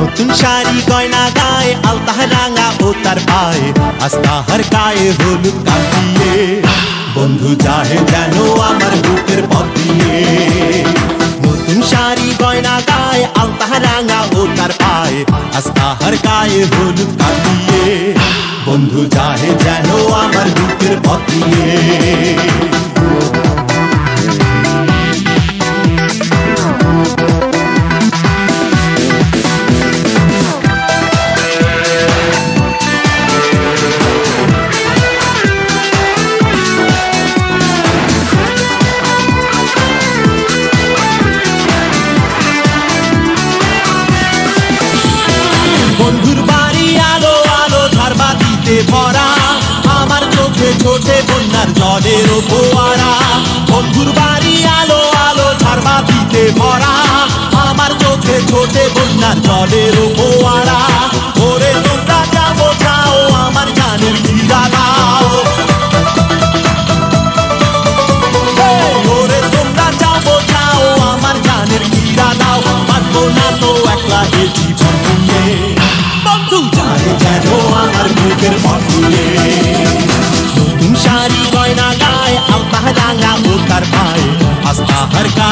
নতুন শাড়ি গয়না গায়ে আলতাহ রাঙা ও তার পায়ে আস্তাহার গায়ে হলুদ কাঁদিয়ে বন্ধু যাহে যেন আমার বুকের পথ দিয়ে নতুন শাড়ি গয়না গায়ে আলতাহ রাঙা ও তার পায়ে আস্তাহার গায়ে হলুদ কাঁদিয়ে বন্ধু যাহে যেন আমার বুকের পথ দিয়ে ছোটে বন্যার জলের ফোয়ারা বন্ধুর বাড়ি আলো আলো ঝাড়বাতিতে ভরা। আমার চোখে ছোটে বন্যার জলের ফোয়ারা ওরে তোমরা যাব, যাও আমার জানের দিদা দাও ওরে তোমরা যাব, যাও আমার জানের কিরা দাও পারব না তো একলা এ জীবন বন্ধু জানে যেন আমার বুকের পথিয়ে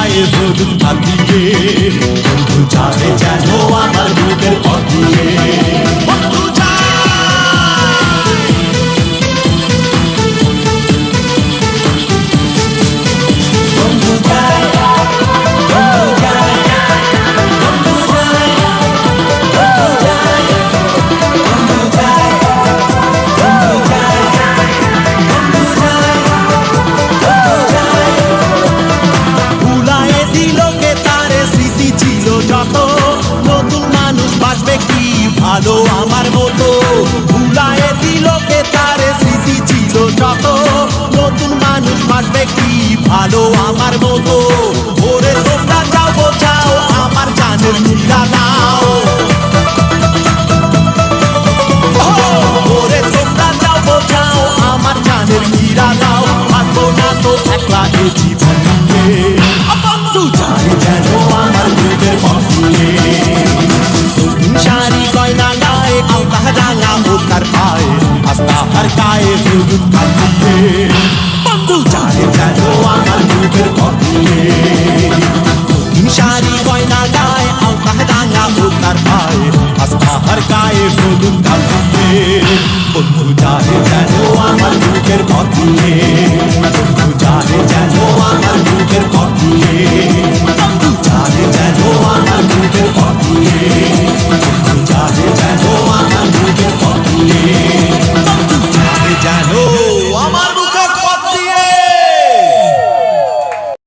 kaybolup hadi gel ভালো আমার মতো। ভুলায়ে দিল কে তারে স্মৃতি ছিল যত। নতুন মানুষ বাঁচবে কি ভালো আমার মতো। ওরে তোমরা যাও বোঝাও আমার জানের নীলা দাও ওরে তোমরা যাও বোঝাও আমার জানের নীরা দাও থাকব না তো একলা এ 今